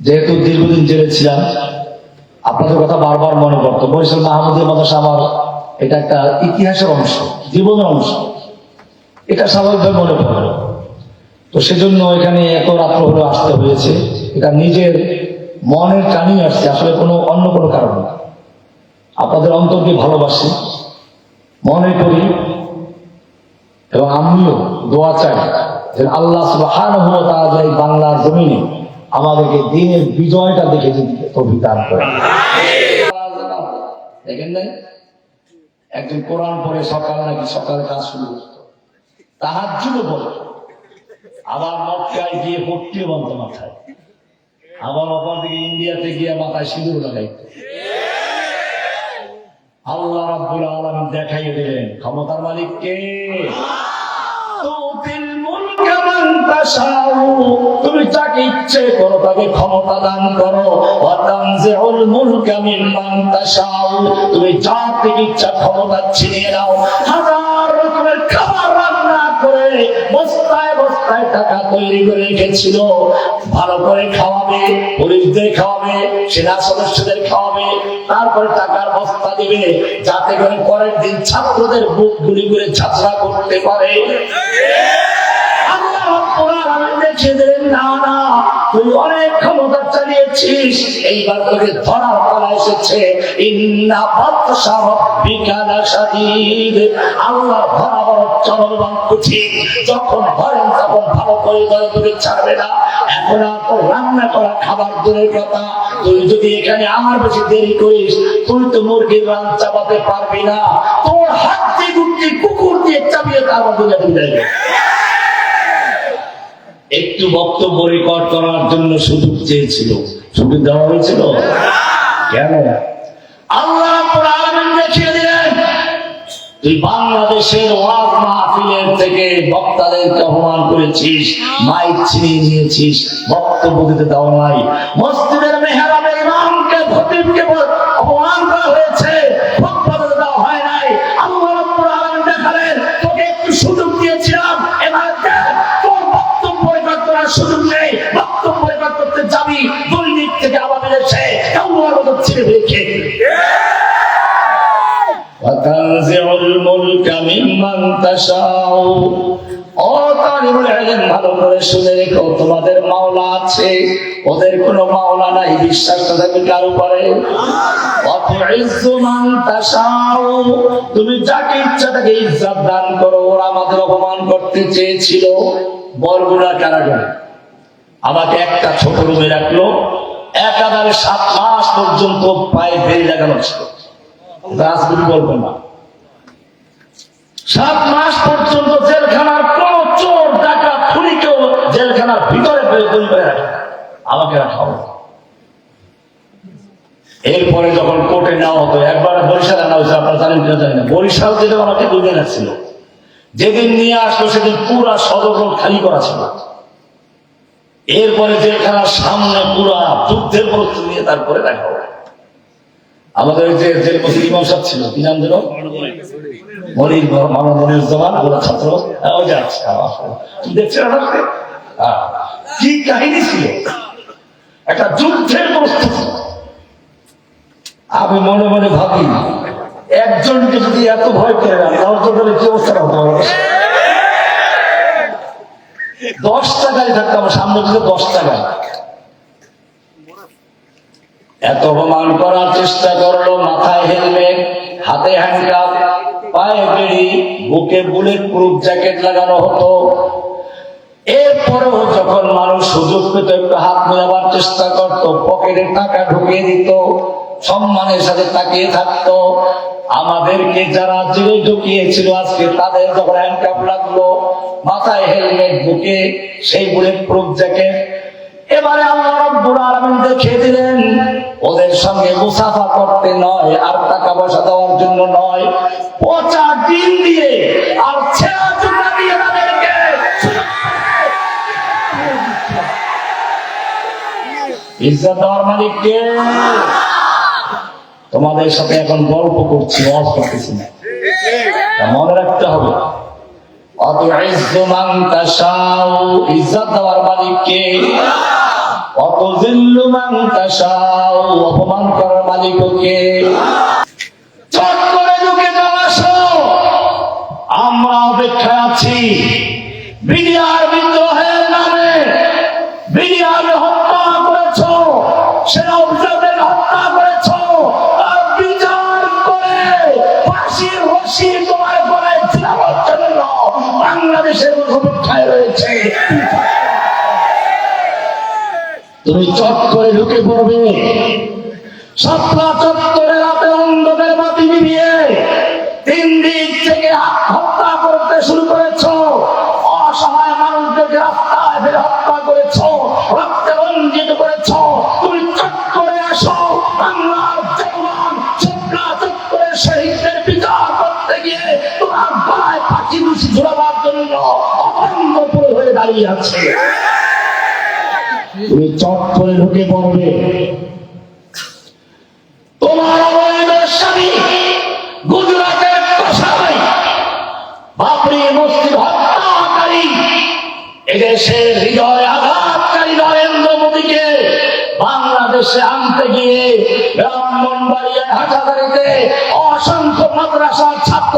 যেহেতু দীর্ঘদিন জেলে ছিলাম, আপনাদের কথা বারবার মনে পড়তো। বরিশাল মাহমুদের মাদ্রাসা আমার এটা একটা ইতিহাসের অংশ, জীবনের অংশ। এটা স্বাভাবিকভাবে মনে পড়ে। তো সেজন্য এখানে এত রাত্র হলে, আসতে হয়েছে। এটা নিজের মনের টানিয়ে আসছে, আসলে কোনো অন্য কোনো কারণ না। আপনাদের অন্তরকে ভালোবাসি মনে করি এবং আমিও দোয়া চাই যে আল্লাহ এই বাংলার জমিনে আমাদেরকে দিনের বিজয়টা দেখে তৌফিক দান করে। দেখেন নাই? একজন কোরআন পড়ে সকাল নাকি সকালে কাজ শুরু করতো। তাহার জন্য বলে। আবার মক্কায় গিয়ে পট্টিও বানতো মাথায়। আবার অপর দিকে ইন্ডিয়াতে গিয়ে মাথায় সিঁদুর লাগাইতো। আল্লাহ রাব্বুল আলামিন দেখাইয়ে দিলেন ক্ষমতার মালিক কে তুতিল মুলকা মান তাশাউ। তুমি যাকে ইচ্ছে করো তাকে ক্ষমতা দান করো। তুমি যার থেকে ইচ্ছা ক্ষমতা ছিনিয়ে নাও। হাজার রকমের খাবার রান্না করে বস্তায় বস্তায় টাকা তৈরি করে রেখেছিল। ভালো করে খাওয়াবে পুলিশদের খাওয়াবে, সেনা সদস্যদের খাওয়াবে, তারপরে টাকার বস্তা দিবে, যাতে করে পরের দিন ছাত্রদের বুক গুলি করে যাত্রা করতে পারে। দেখিয়ে চালিয়েছিস। এইবার তোকে ধরার পালা এসেছে। ইন্না চলমান কঠিন যখন ধরেন তখন ভালো করে তোকে ছাড়বে না। এখন আর তোর রান্না করা খাবার দূরের কথা। তুই যদি এখানে আমার বেশি দেরি করিস, তুই তো মুরগির রান চাপাতে পারবি না। তোর হাত দিয়ে কুকুর দিয়ে চাপিয়ে দুর্গা দিয়ে যাবে। একটু বক্তব্য রেকর্ড করার জন্য সুযোগ চেয়েছিল। সুযোগ দেওয়া হয়েছিল? কেন? আল্লাহ দেখিয়ে দিলেন, তুই বাংলাদেশের ওয়াজ মাহফিলের থেকে বক্তাদেরকে অপমান করেছিস, মাইক ছিনিয়ে নিয়েছিস, বক্তব্য দিতে দাও নাই। মসজিদের মেহরাবের ইমামকে, খতিবকে বল- করার সুযোগ নেই বক্তব্য রেকর্ড করতে যাবি দুই দিক থেকে আবার এসে আল্লাহর মতো ছেড়ে ফেলে খেয়ে দিবি। وتنزع الملك ممن تشاء ও তালিবুল ইলম ভালো করে শুনে রেখো তোমাদের মাওলা আছে ওদের কোনো মাওলা নাই বিশ্বাসটা থাকবে কার উপরে অতুইজ্জু মান তাশাউ তুমি যাকে ইচ্ছা তাকে ইজ্জত দান করো ওরা আমাদের অপমান করতে চেয়েছিল বরগুনা কারাগারে। আমাকে একটা ছোট রুমে রাখল। একাধারে সাত মাস পর্যন্ত পায়ে বেরি লাগানো ছিল। রাজগুলি বলবেন না। সাত মাস পর্যন্ত জেলখানার কোন চোর ডাকা খুনিকেও জেলখানার ভিতরে। আমাকে রাখা হতো এরপরে যখন কোর্টে নেওয়া হতো, একবার বরিশালে নেওয়া হয়েছে, আপনারা জানেন কিনা জানি না। বরিশাল যেটা আমাকে দুই দিন ছিল যেদিন নিয়ে আসলো সেদিন পুরা সদর রোড খালি করা ছিল। এরপরে জেলখানার সামনে পুরা যুদ্ধের প্রস্তুতি নিয়ে তারপরে দেখা হবে। হ্যাঁ, হ্যাঁ, হ্যাঁ। ছিল? একটা যুদ্ধের আমি মনে মনে ভাবি একজনকে যদি এত ভয় না, তাহলে কি অবস্থা হতো আমার? দশ টাকায় থাকতাম সামনে দিকে দশ টাকায় এত অপমান করার চেষ্টা করল, মাথায় হেলমেট, হাতে হ্যান্ডকাপ পায়ে বেড়ি, বুকে বুলেট প্রুফ জ্যাকেট লাগানো হতো এরপরেও যখন মানুষ সুযোগ পেত, একটু হাত মেলাবার চেষ্টা করত, পকেটে টাকা ঢুকিয়ে দিত সম্মানের সাথে তাকিয়ে থাকতো। আমাদেরকে যারা জেলে ঢুকিয়েছিল আজকে, তাদের যখন হ্যান্ডকাপ লাগল, মাথায় হেলমেট বুকে সেই বুলেট প্রুফ জ্যাকেট এবারে দেখিয়ে দিলেন, ওদের সঙ্গে মুসাফা করতে নয়, আর টাকা পয়সা দেওয়ার জন্য নয়, পচা ডিম দিয়ে আর ইজ্জত দেওয়ার মালিক কে তোমাদের সাথে এখন গল্প করছি না। মনে রাখতে হবে, অত মান মান অপমান করার মালিককে আমরা অপেক্ষায় আছি, বিডিআর তুমি চট করে ঢুকে পড়বে। সাতটা চত্বরে রাতে অন্ধকার বাতি নিভিয়ে তিন দিক থেকে হত্যা করতে শুরু করেছ। অসহায় মানুষদেরকে রাস্তায় ফেলে হত্যা করেছ, রক্তে রঞ্জিত করেছ। তুমি চট করে আসো, বাংলার জনগণ চট্টা চত্বরে শহীদদের বিচার করতে গিয়ে তোমার গলায় ফাঁসি জন্য হয়ে দাঁড়িয়ে আছে। তুমি চট করে ঢুকে পড়বে। তোমার স্বামী গুজরাটের মসজিদ হত্যাকারী। এদেশের হৃদয় আঘাতকারী নরেন্দ্র মোদীকে বাংলাদেশে আনতে গিয়ে ব্রাহ্মণবাড়িয়ায় হাটাদারিতে অসংখ্য মাদ্রাসার ছাত্রদের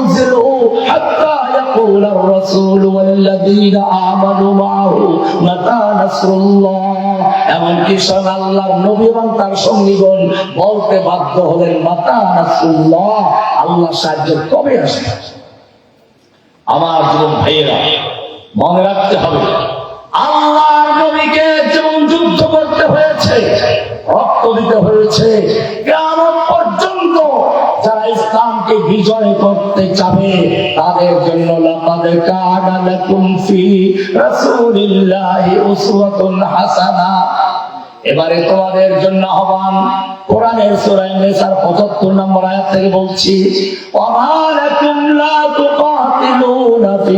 ওয়া যুলজিলু হাত্তা يقول الرسول والذين آمنوا معه متى نصر الله এমনকি স্বয়ং আল্লাহর নবী এবং তার সঙ্গীগণ বলতে বাধ্য হলেন মাতা নাসরুল্লাহ আল্লাহ সাহায্য কবে আসবে আমার যুবক ভাইয়েরা মনে রাখতে হবে আল্লাহর নবীকে যেমন যুদ্ধ করতে হয়েছে রক্ত দিতে হয়েছে কেমন পর্যন্ত যারা ইসলামকে বিজয় করতে চাবে, তাদের জন্য এবারে তোমাদের জন্য আহ্বান, কোরআনের সূরা নিসার 75 নম্বর আয়াত থেকে বলছি, ওয়া লাকুম লা তুকাতিলুনা ফি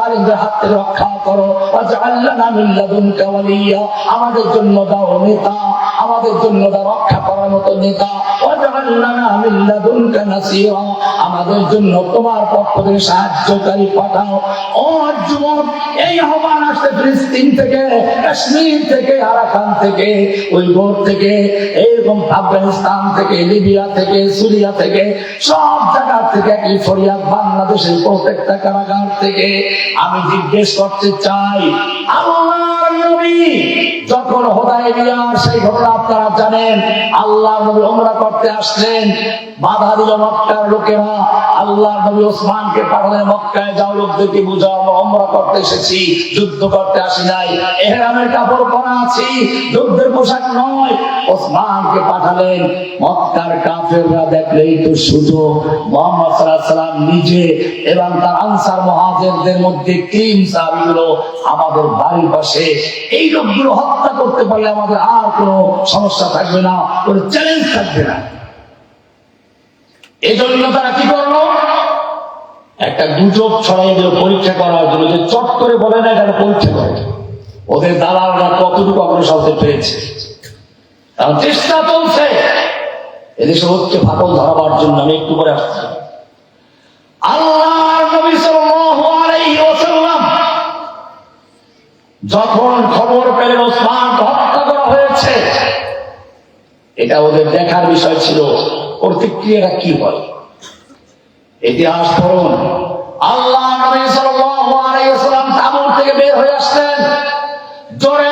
জালিমদের হাত থেকে রক্ষা করো। ওয়াজআলনা মিন লাদুনকা ওয়ালিয়া। আমাদের জন্য দাও নেতা। আমাদের জন্য রক্ষা করার মতো নেতা। আমাদের জন্য তোমার পক্ষ থেকে সাহায্যকারী পাঠাও। যুবক, এই আহ্বান আসছে ফিলিস্তিন থেকে, কাশ্মীর থেকে, আরাকান থেকে উইঘুর থেকে এইরকম আফগানিস্তান থেকে, লিবিয়া থেকে, সুরিয়া থেকে, সব জায়গা থেকে কি বাংলাদেশের প্রত্যেকটা কারাগার থেকে। আমি জিজ্ঞেস করতে চাই আল্লাহর নবী যখন হোদায় সেই ঘটনা আপনারা জানেন। আল্লাহ করতে আসলেন। বাধা দিল মক্কার লোকেরা। আল্লাহ নবী ওসমানকে পাঠালেন মক্কায়। যাও লোকদেরকে বুঝাও, আমরা করতে এসেছি, যুদ্ধ করতে আসি নাই। এহরামের কাপড় পরা আছি, যুদ্ধের পোশাক নয়। ওসমানকে পাঠালেন মক্কার কাফেররা দেখলেই তো সুযোগ। মোহাম্মদ সাল্লাম নিজে এবং তার আনসার মহাজেরদের মধ্যে তিন সাহাবীগুলো আমাদের বাড়ির পাশে। এই লোকগুলো হত্যা করতে পারলে আমাদের আর কোনো সমস্যা থাকবে না, কোনো চ্যালেঞ্জ থাকবে না। এই জন্য তারা কি করল? একটা গুজব ছড়াই দিল পরীক্ষা করার জন্য যে চট করে বলে না এটা পরীক্ষা করে। ওদের দালালরা কতটুকু অগ্রসর হতে পেরেছে? কারণ চেষ্টা চলছে। এদেশে হচ্ছে ফাটল ধরাবার জন্য, আমি একটু করে আসছি। আল্লাহ আলাইহি যখন খবর পেলেন ওসমান হত্যা করা হয়েছে, এটা ওদের দেখার বিষয় ছিল। প্রতিক্রিয়াটা কি হয়? ইতিহাস পড়ুন। আল্লাহ নবী থেকে বের হয়ে আসলেন। জোরে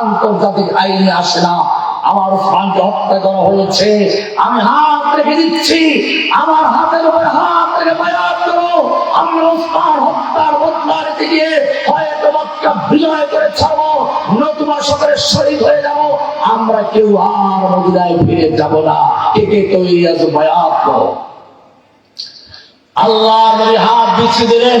আন্তর্জাতিক আইনে আসে না। আমার ওসমানকে হত্যা করা হয়েছে। আমি হাত রেখে দিচ্ছি। আমার হাতের উপরে হাত রেখে করো। আমি হত্যার বদলা গিয়ে হয়তো মক্কা বিজয় করে নতুবা সকলে শহীদ হয়ে যাব। আমরা কেউ আর মদিনায় ফিরে যাব না। কে কে তৈরি আছে করো? আল্লাহ হাত বিছিয়ে দিলেন।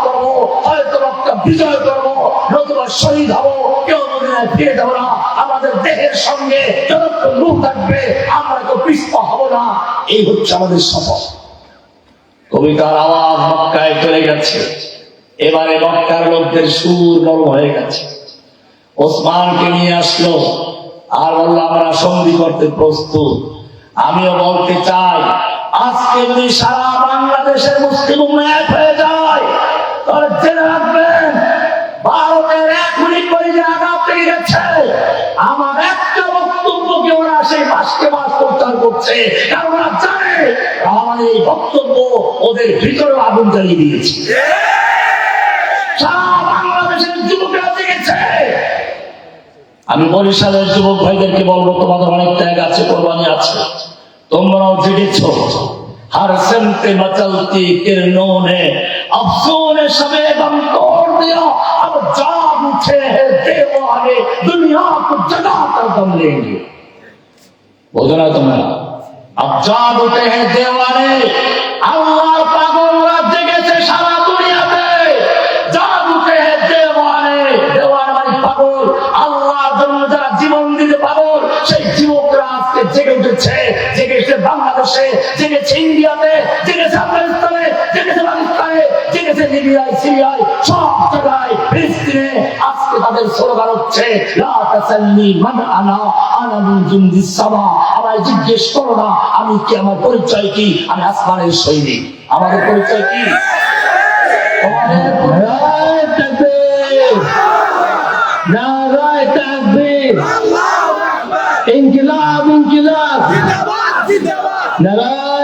সঙ্গে কবিতার আওয়াজ মক্কায় চলে গেছে। এবারে মক্কার লোকদের সুর নরম হয়ে গেছে। ওসমানকে নিয়ে আসলো, আর বলল, আমরা সন্ধি করতে প্রস্তুত। আমিও বলতে চাই, আজকে যদি সারা বাংলাদেশের মুসলিম উম্মাহ এক হয়ে যায় তাহলে জেনে রাখবেন ভারতের এখনই করে যে আমার একটা বক্তব্যকে ওরা সেই মাসকে মাস প্রচার করছে। কারণ ওরা জানে, আমার এই বক্তব্য ওদের ভিতরে আগুন জ্বালিয়ে আমি বরিশালের যুবক ভাইদেরকে বলব, তোমাদের অনেক ত্যাগ আছে, কোরবানি আছে। তোমরাও জেগেছ। हर सिमत मचलती किरणों ने अफसों ने शबे गम तोड़ दिया अब जाग उठे हैं देवाने दुनिया को जगा कर दम लेंगे বোঝো না তোমরা अब जाग उठे हैं देवाने আল্লাহর পাগলরা জেগেছে সারা দুনিয়াতে জাগ উঠে হে দেওয়ানে দেওয়ানে মানে পাগল আল্লাহর জন্য যারা জীবন দিতে পাগল সেই যুবকরা আজকে জেগে উঠেছে বাংলাদেশে জেগেছে ইন্ডিয়াতে জেগেছে আফগানিস্তানে জেগেছে পাকিস্তানে জেগেছে লিবিয়ায়, সিরিয়ায়, সব জায়গায় ফিলিস্তিনে আজকে তাদের স্লোগান হচ্ছে, লা তাসাল্লি মান আনা আনা মিন জুনদিস সামা। আমায় জিজ্ঞেস করো না, আমি কি আমার পরিচয় কি? আমি আসমানের সৈনিক। আমাদের পরিচয় কি? ইনকিলাব ইনকিলাব। নারায়